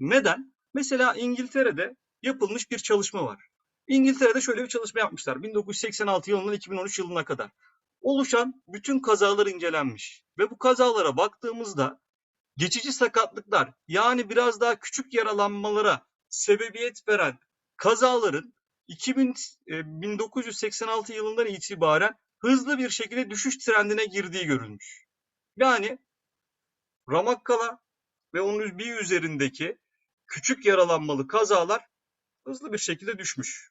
Neden? Mesela İngiltere'de yapılmış bir çalışma var. İngiltere'de şöyle bir çalışma yapmışlar. 1986 yılından 2013 yılına kadar. Oluşan bütün kazalar incelenmiş. Ve bu kazalara baktığımızda geçici sakatlıklar yani biraz daha küçük yaralanmalara sebebiyet veren kazaların 2000, e, 1986 yılından itibaren hızlı bir şekilde düşüş trendine girdiği görülmüş. Yani Ramakkala ve onun bir üzerindeki küçük yaralanmalı kazalar hızlı bir şekilde düşmüş.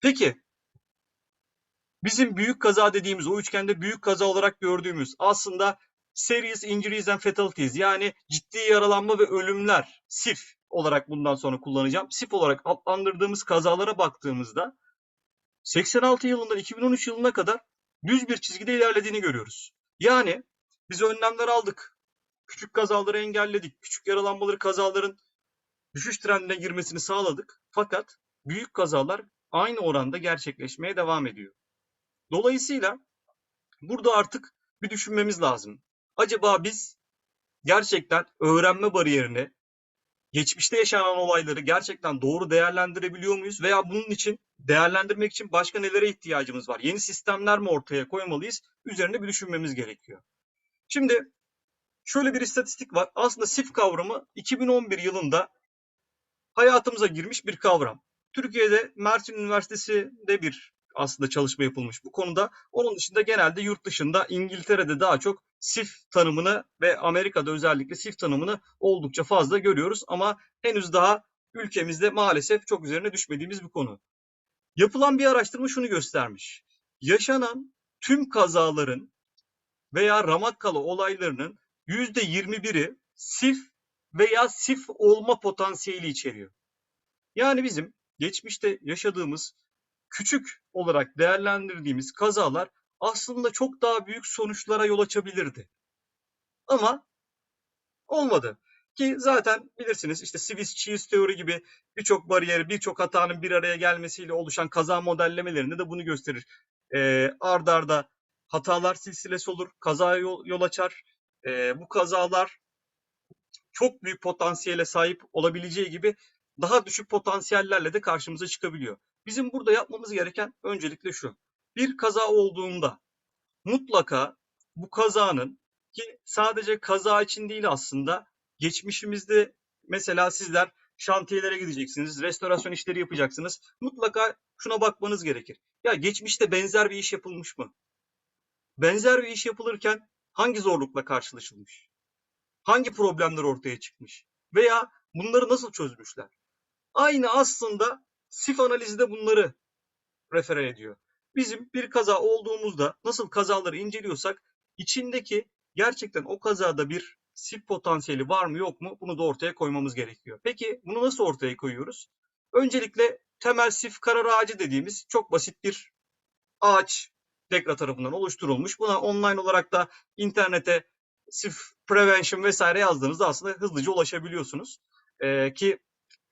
Peki bizim büyük kaza dediğimiz o üçgende büyük kaza olarak gördüğümüz aslında serious injuries and fatalities yani ciddi yaralanma ve ölümler SIF olarak bundan sonra kullanacağım. SIF olarak adlandırdığımız kazalara baktığımızda 86 yılından 2013 yılına kadar düz bir çizgide ilerlediğini görüyoruz. Yani biz önlemler aldık. Küçük kazaları engelledik. Küçük yaralanmaları kazaların düşüş trendine girmesini sağladık. Fakat büyük kazalar aynı oranda gerçekleşmeye devam ediyor. Dolayısıyla burada artık bir düşünmemiz lazım. Acaba biz gerçekten öğrenme bariyerini, geçmişte yaşanan olayları gerçekten doğru değerlendirebiliyor muyuz? Veya bunun için değerlendirmek için başka nelere ihtiyacımız var? Yeni sistemler mi ortaya koymalıyız? Üzerine bir düşünmemiz gerekiyor. Şimdi şöyle bir istatistik var. Aslında SIF kavramı 2011 yılında hayatımıza girmiş bir kavram. Türkiye'de Mersin Üniversitesi'de bir aslında çalışma yapılmış bu konuda. Onun dışında genelde yurt dışında İngiltere'de daha çok SIF tanımını ve Amerika'da özellikle SIF tanımını oldukça fazla görüyoruz ama henüz daha ülkemizde maalesef çok üzerine düşmediğimiz bir konu. Yapılan bir araştırma şunu göstermiş. Yaşanan tüm kazaların veya Ramakkala olaylarının %21'i SIF veya SIF olma potansiyeli içeriyor. Yani bizim geçmişte yaşadığımız küçük olarak değerlendirdiğimiz kazalar aslında çok daha büyük sonuçlara yol açabilirdi. Ama olmadı. Ki zaten bilirsiniz işte Swiss cheese teori gibi birçok bariyeri, birçok hatanın bir araya gelmesiyle oluşan kaza modellemelerinde de bunu gösterir. Ee, ard arda hatalar silsilesi olur, kaza yol, yol açar. Ee, bu kazalar çok büyük potansiyele sahip olabileceği gibi daha düşük potansiyellerle de karşımıza çıkabiliyor. Bizim burada yapmamız gereken öncelikle şu. Bir kaza olduğunda mutlaka bu kazanın ki sadece kaza için değil aslında geçmişimizde mesela sizler şantiyelere gideceksiniz, restorasyon işleri yapacaksınız. Mutlaka şuna bakmanız gerekir. Ya geçmişte benzer bir iş yapılmış mı? Benzer bir iş yapılırken hangi zorlukla karşılaşılmış? Hangi problemler ortaya çıkmış? Veya bunları nasıl çözmüşler? Aynı aslında SIF analizi de bunları refer ediyor. Bizim bir kaza olduğumuzda nasıl kazaları inceliyorsak içindeki gerçekten o kazada bir SIF potansiyeli var mı yok mu bunu da ortaya koymamız gerekiyor. Peki bunu nasıl ortaya koyuyoruz? Öncelikle temel SIF karar ağacı dediğimiz çok basit bir ağaç DEKRA tarafından oluşturulmuş. Buna online olarak da internete SIF prevention vesaire yazdığınızda aslında hızlıca ulaşabiliyorsunuz. Ee, ki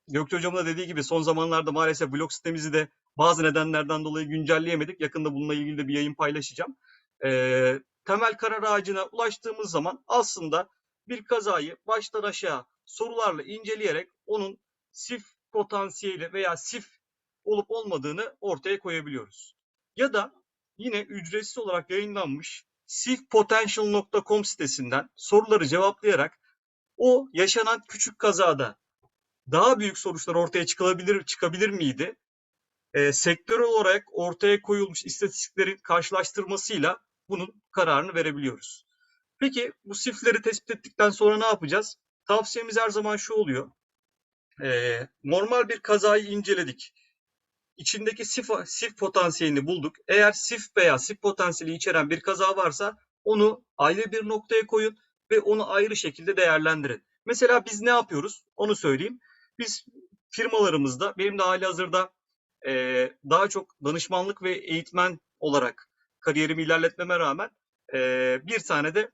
Gökçe Hocam'ın da dediği gibi son zamanlarda maalesef blog sitemizi de bazı nedenlerden dolayı güncelleyemedik. Yakında bununla ilgili de bir yayın paylaşacağım. Ee, temel karar ağacına ulaştığımız zaman aslında bir kazayı baştan aşağı sorularla inceleyerek onun sif potansiyeli veya sif olup olmadığını ortaya koyabiliyoruz. Ya da yine ücretsiz olarak yayınlanmış sifpotential.com sitesinden soruları cevaplayarak o yaşanan küçük kazada daha büyük sonuçlar ortaya çıkabilir çıkabilir miydi? E, sektörel olarak ortaya koyulmuş istatistiklerin karşılaştırmasıyla bunun kararını verebiliyoruz. Peki bu sifleri tespit ettikten sonra ne yapacağız? Tavsiyemiz her zaman şu oluyor. E, normal bir kazayı inceledik. İçindeki sif, sif potansiyelini bulduk. Eğer sif veya sif potansiyeli içeren bir kaza varsa onu ayrı bir noktaya koyun ve onu ayrı şekilde değerlendirin. Mesela biz ne yapıyoruz? Onu söyleyeyim. Biz firmalarımızda, benim de hali hazırda e, daha çok danışmanlık ve eğitmen olarak kariyerimi ilerletmeme rağmen e, bir tane de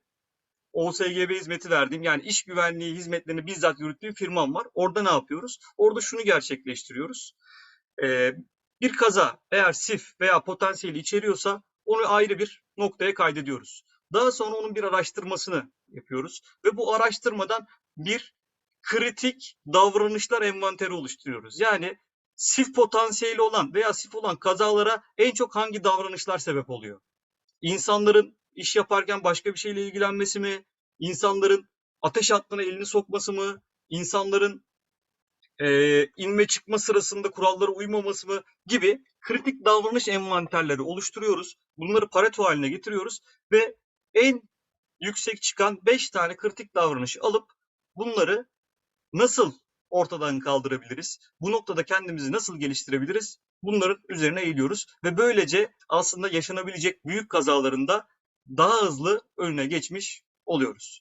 OSGB hizmeti verdiğim yani iş güvenliği hizmetlerini bizzat yürüttüğüm firmam var. Orada ne yapıyoruz? Orada şunu gerçekleştiriyoruz. E, bir kaza eğer sif veya potansiyeli içeriyorsa onu ayrı bir noktaya kaydediyoruz. Daha sonra onun bir araştırmasını yapıyoruz ve bu araştırmadan bir kritik davranışlar envanteri oluşturuyoruz. Yani sif potansiyeli olan veya sif olan kazalara en çok hangi davranışlar sebep oluyor? İnsanların iş yaparken başka bir şeyle ilgilenmesi mi? İnsanların ateş hattına elini sokması mı? İnsanların eee, inme çıkma sırasında kurallara uymaması mı gibi kritik davranış envanterleri oluşturuyoruz. Bunları Pareto haline getiriyoruz ve en yüksek çıkan 5 tane kritik davranışı alıp bunları nasıl ortadan kaldırabiliriz? Bu noktada kendimizi nasıl geliştirebiliriz? Bunların üzerine eğiliyoruz ve böylece aslında yaşanabilecek büyük kazalarında daha hızlı önüne geçmiş oluyoruz.